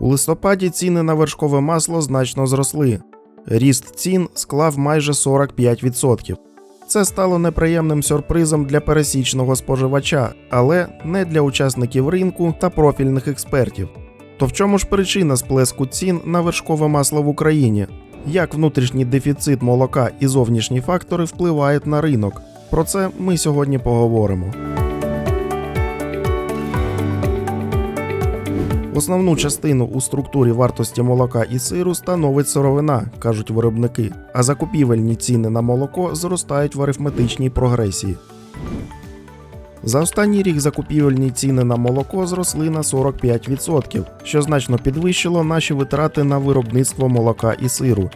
У листопаді ціни на вершкове масло значно зросли. Ріст цін склав майже 45%. Це стало неприємним сюрпризом для пересічного споживача, але не для учасників ринку та профільних експертів. То в чому ж причина сплеску цін на вершкове масло в Україні? Як внутрішній дефіцит молока і зовнішні фактори впливають на ринок? Про це ми сьогодні поговоримо. Основну частину у структурі вартості молока і сиру становить сировина, кажуть виробники, а закупівельні ціни на молоко зростають в арифметичній прогресії. За останній рік закупівельні ціни на молоко зросли на 45%, що значно підвищило наші витрати на виробництво молока і сиру.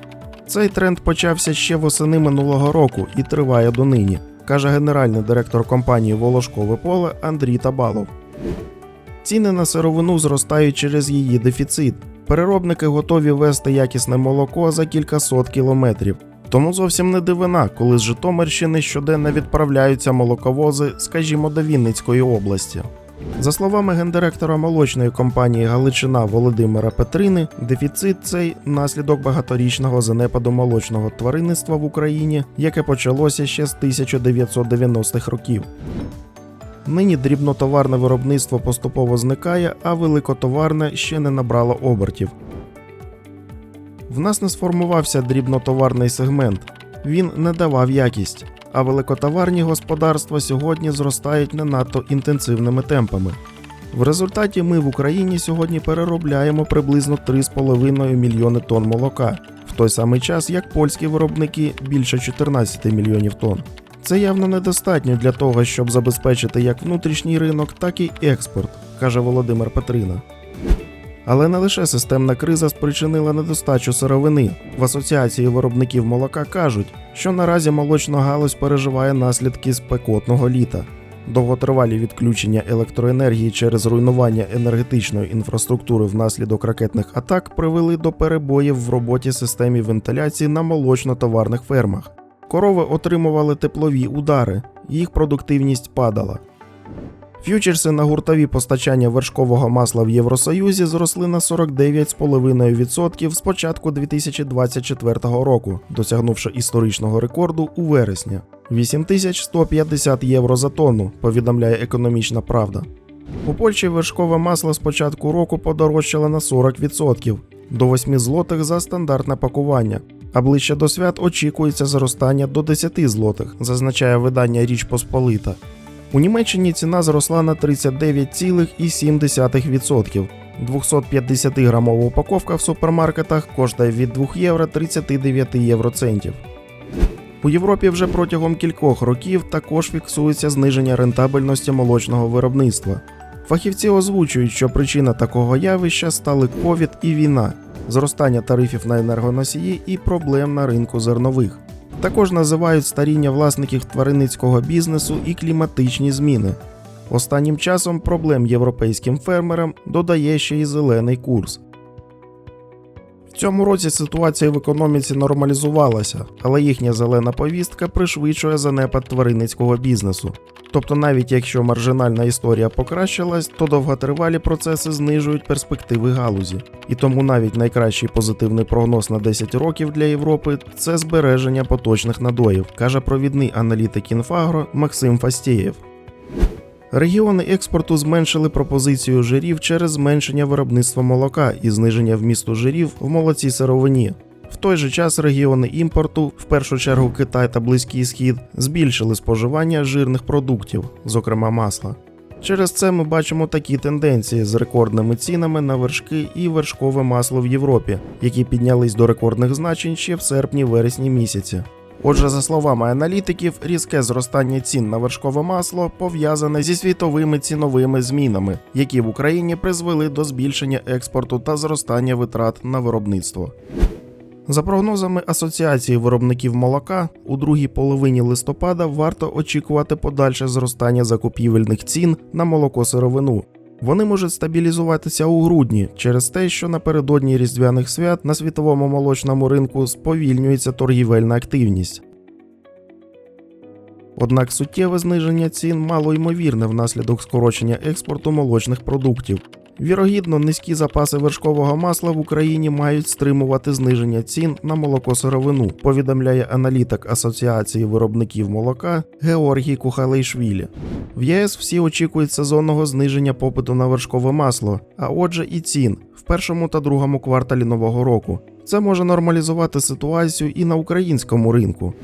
Цей тренд почався ще восени минулого року і триває донині, каже генеральний директор компанії Волошкове поле Андрій Табалов. Ціни на сировину зростають через її дефіцит. Переробники готові вести якісне молоко за кількасот кілометрів. Тому зовсім не дивина, коли з Житомирщини щоденно відправляються молоковози, скажімо, до Вінницької області. За словами гендиректора молочної компанії Галичина Володимира Петрини, дефіцит цей наслідок багаторічного занепаду молочного тваринництва в Україні, яке почалося ще з 1990-х років. Нині дрібнотоварне виробництво поступово зникає, а великотоварне ще не набрало обертів. В нас не сформувався дрібнотоварний сегмент, він не давав якість, а великотоварні господарства сьогодні зростають не надто інтенсивними темпами. В результаті ми в Україні сьогодні переробляємо приблизно 3,5 мільйони тонн молока, в той самий час як польські виробники більше 14 мільйонів тонн. Це явно недостатньо для того, щоб забезпечити як внутрішній ринок, так і експорт, каже Володимир Петрина. Але не лише системна криза спричинила недостачу сировини. В асоціації виробників молока кажуть, що наразі молочна галузь переживає наслідки спекотного літа. Довготривалі відключення електроенергії через руйнування енергетичної інфраструктури внаслідок ракетних атак привели до перебоїв в роботі системі вентиляції на молочно-товарних фермах. Корови отримували теплові удари, їх продуктивність падала. Ф'ючерси на гуртові постачання вершкового масла в Євросоюзі зросли на 49,5% з початку 2024 року, досягнувши історичного рекорду у вересні 8150 євро за тонну, повідомляє економічна правда. У Польщі вершкове масло з початку року подорожчало на 40% до 8 злотих за стандартне пакування, а ближче до свят очікується зростання до 10 злотих, зазначає видання Річ Посполита. У Німеччині ціна зросла на 39,7%. 250-грамова упаковка в супермаркетах коштує від 2 євро 39 євроцентів. У Європі вже протягом кількох років також фіксується зниження рентабельності молочного виробництва. Фахівці озвучують, що причина такого явища стали ковід і війна, зростання тарифів на енергоносії і проблем на ринку зернових. Також називають старіння власників тваринницького бізнесу і кліматичні зміни. Останнім часом проблем європейським фермерам додає ще й зелений курс. Цьому році ситуація в економіці нормалізувалася, але їхня зелена повістка пришвидшує занепад тваринницького бізнесу. Тобто, навіть якщо маржинальна історія покращилась, то довготривалі процеси знижують перспективи галузі. І тому навіть найкращий позитивний прогноз на 10 років для Європи це збереження поточних надоїв, каже провідний аналітик Інфагро Максим Фастєєв. Регіони експорту зменшили пропозицію жирів через зменшення виробництва молока і зниження вмісту жирів в молоці сировині. В той же час регіони імпорту, в першу чергу Китай та Близький Схід, збільшили споживання жирних продуктів, зокрема масла. Через це ми бачимо такі тенденції з рекордними цінами на вершки і вершкове масло в Європі, які піднялись до рекордних значень ще в серпні-вересні місяці. Отже, за словами аналітиків, різке зростання цін на вершкове масло пов'язане зі світовими ціновими змінами, які в Україні призвели до збільшення експорту та зростання витрат на виробництво. За прогнозами Асоціації виробників молока, у другій половині листопада варто очікувати подальше зростання закупівельних цін на молоко сировину. Вони можуть стабілізуватися у грудні через те, що напередодні різдвяних свят на світовому молочному ринку сповільнюється торгівельна активність. Однак суттєве зниження цін мало ймовірне внаслідок скорочення експорту молочних продуктів. Вірогідно, низькі запаси вершкового масла в Україні мають стримувати зниження цін на молокосировину, повідомляє аналітик Асоціації виробників молока Георгій Кухалейшвілі. В ЄС всі очікують сезонного зниження попиту на вершкове масло, а отже, і цін в першому та другому кварталі нового року. Це може нормалізувати ситуацію і на українському ринку.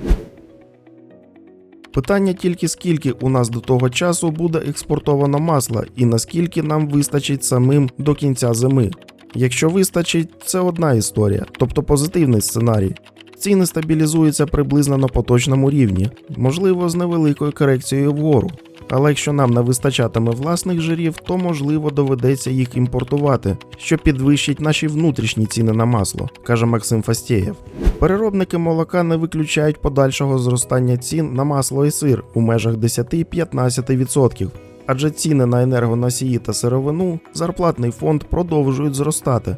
Питання тільки скільки у нас до того часу буде експортовано масла і наскільки нам вистачить самим до кінця зими. Якщо вистачить, це одна історія, тобто позитивний сценарій. Ціни стабілізуються приблизно на поточному рівні, можливо, з невеликою корекцією вгору. Але якщо нам не вистачатиме власних жирів, то можливо доведеться їх імпортувати, що підвищить наші внутрішні ціни на масло, каже Максим Фастєєв. Переробники молока не виключають подальшого зростання цін на масло і сир у межах 10-15%. Адже ціни на енергоносії та сировину, зарплатний фонд продовжують зростати.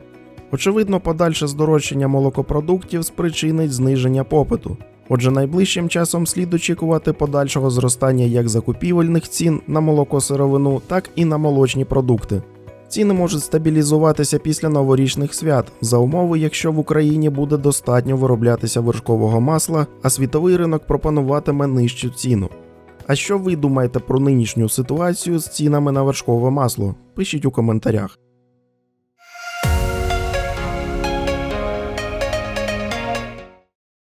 Очевидно, подальше здорожчання молокопродуктів спричинить зниження попиту. Отже, найближчим часом слід очікувати подальшого зростання як закупівельних цін на молокосировину, так і на молочні продукти. Ціни можуть стабілізуватися після новорічних свят за умови, якщо в Україні буде достатньо вироблятися вершкового масла, а світовий ринок пропонуватиме нижчу ціну. А що ви думаєте про нинішню ситуацію з цінами на вершкове масло? Пишіть у коментарях.